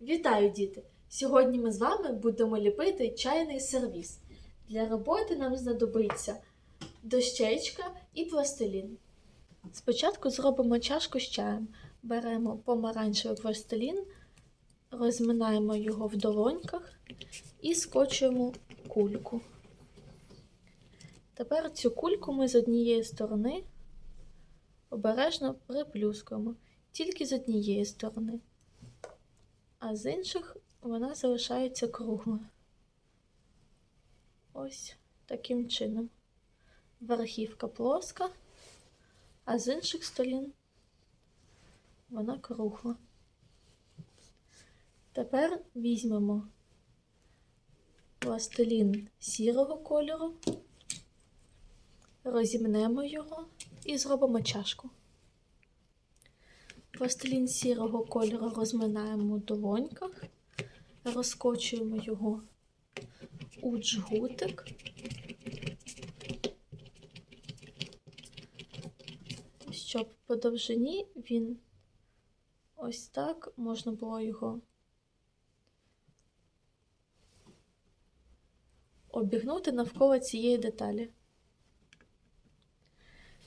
Вітаю, діти! Сьогодні ми з вами будемо ліпити чайний сервіс. Для роботи нам знадобиться дощечка і пластилін. Спочатку зробимо чашку з чаєм. Беремо помаранчевий пластилін, розминаємо його в долоньках і скочуємо кульку. Тепер цю кульку ми з однієї сторони обережно приплюскуємо, тільки з однієї сторони а з інших вона залишається круглою. Ось таким чином. Верхівка плоска, а з інших сторін вона кругла. Тепер візьмемо пластилін сірого кольору, розімнемо його і зробимо чашку. Пластилін сірого кольору розминаємо у долоньках, розкочуємо його у джгутик. Щоб по довжині він ось так можна було його обігнути навколо цієї деталі.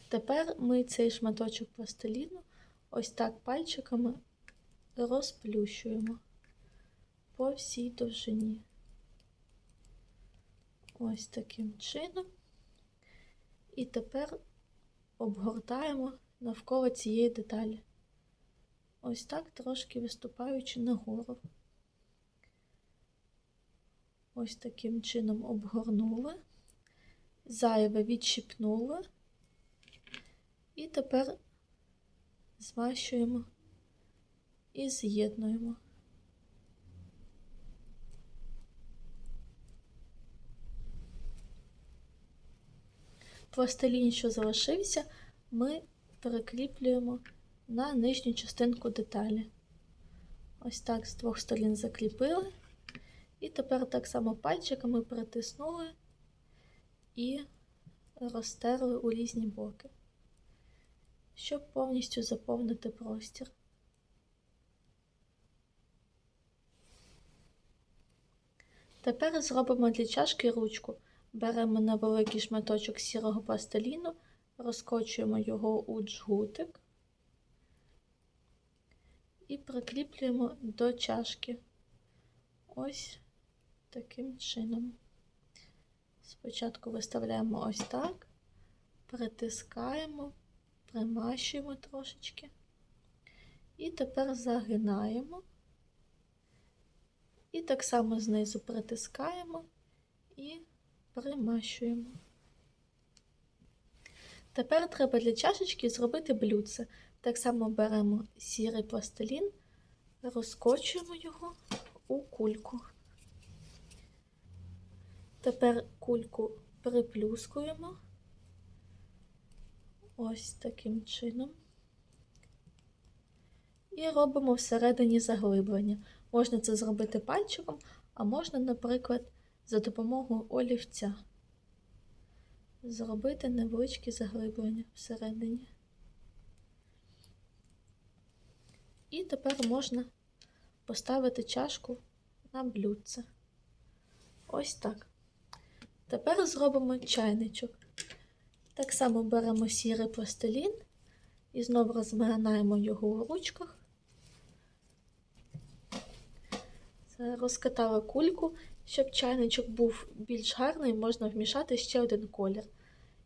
Тепер ми цей шматочок пластиліну ось так пальчиками розплющуємо по всій довжині. Ось таким чином. І тепер обгортаємо навколо цієї деталі. Ось так трошки виступаючи нагору. Ось таким чином обгорнули, зайве відщипнули. І тепер змащуємо і з'єднуємо. Пластилін, що залишився, ми перекріплюємо на нижню частинку деталі. Ось так з двох сторін закріпили. І тепер так само пальчиками притиснули і розтерли у різні боки щоб повністю заповнити простір. Тепер зробимо для чашки ручку. Беремо невеликий шматочок сірого пластиліну, розкочуємо його у джгутик і прикріплюємо до чашки. Ось таким чином. Спочатку виставляємо ось так, притискаємо примащуємо трошечки. І тепер загинаємо. І так само знизу притискаємо і примащуємо. Тепер треба для чашечки зробити блюдце. Так само беремо сірий пластилін, розкочуємо його у кульку. Тепер кульку приплюскуємо ось таким чином. І робимо всередині заглиблення. Можна це зробити пальчиком, а можна, наприклад, за допомогою олівця зробити невеличкі заглиблення всередині. І тепер можна поставити чашку на блюдце. Ось так. Тепер зробимо чайничок. Так само беремо сірий пластилін і знову розминаємо його у ручках. Розкатали кульку, щоб чайничок був більш гарний, можна вмішати ще один колір.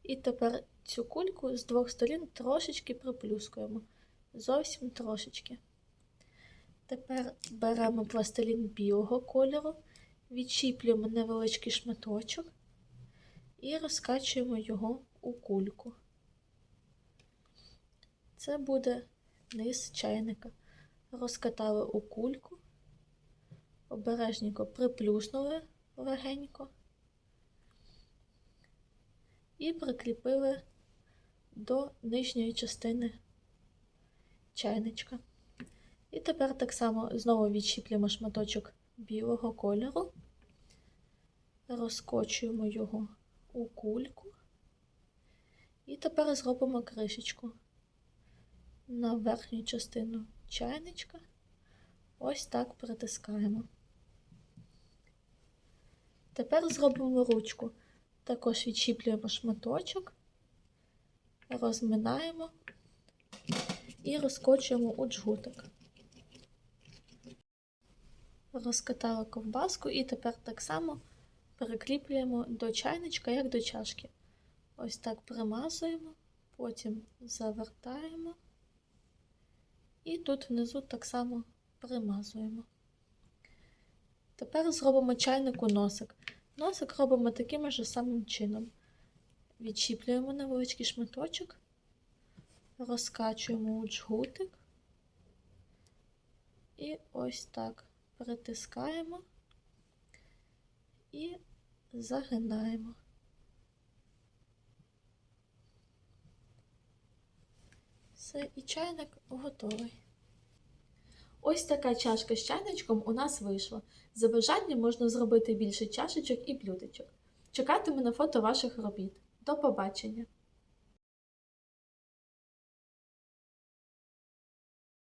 І тепер цю кульку з двох сторін трошечки приплюскуємо. Зовсім трошечки. Тепер беремо пластилін білого кольору, відчіплюємо невеличкий шматочок і розкачуємо його у кульку. Це буде низ чайника. Розкатали у кульку, обережненько приплюснули легенько і прикріпили до нижньої частини чайничка. І тепер так само знову відщіплюємо шматочок білого кольору, розкочуємо його у кульку. І тепер зробимо кришечку на верхню частину чайничка, Ось так притискаємо. Тепер зробимо ручку. Також відчіплюємо шматочок, розминаємо і розкочуємо у джгутик. Розкатали ковбаску і тепер так само перекріплюємо до чайничка, як до чашки. Ось так примазуємо, потім завертаємо і тут внизу так само примазуємо. Тепер зробимо чайнику носик. Носик робимо таким же самим чином. Відчіплюємо невеличкий шматочок, розкачуємо у джгутик і ось так притискаємо і загинаємо. Все, і чайник готовий. Ось така чашка з чайничком у нас вийшла. За бажанням можна зробити більше чашечок і блюдечок. Чекатиму на фото ваших робіт. До побачення!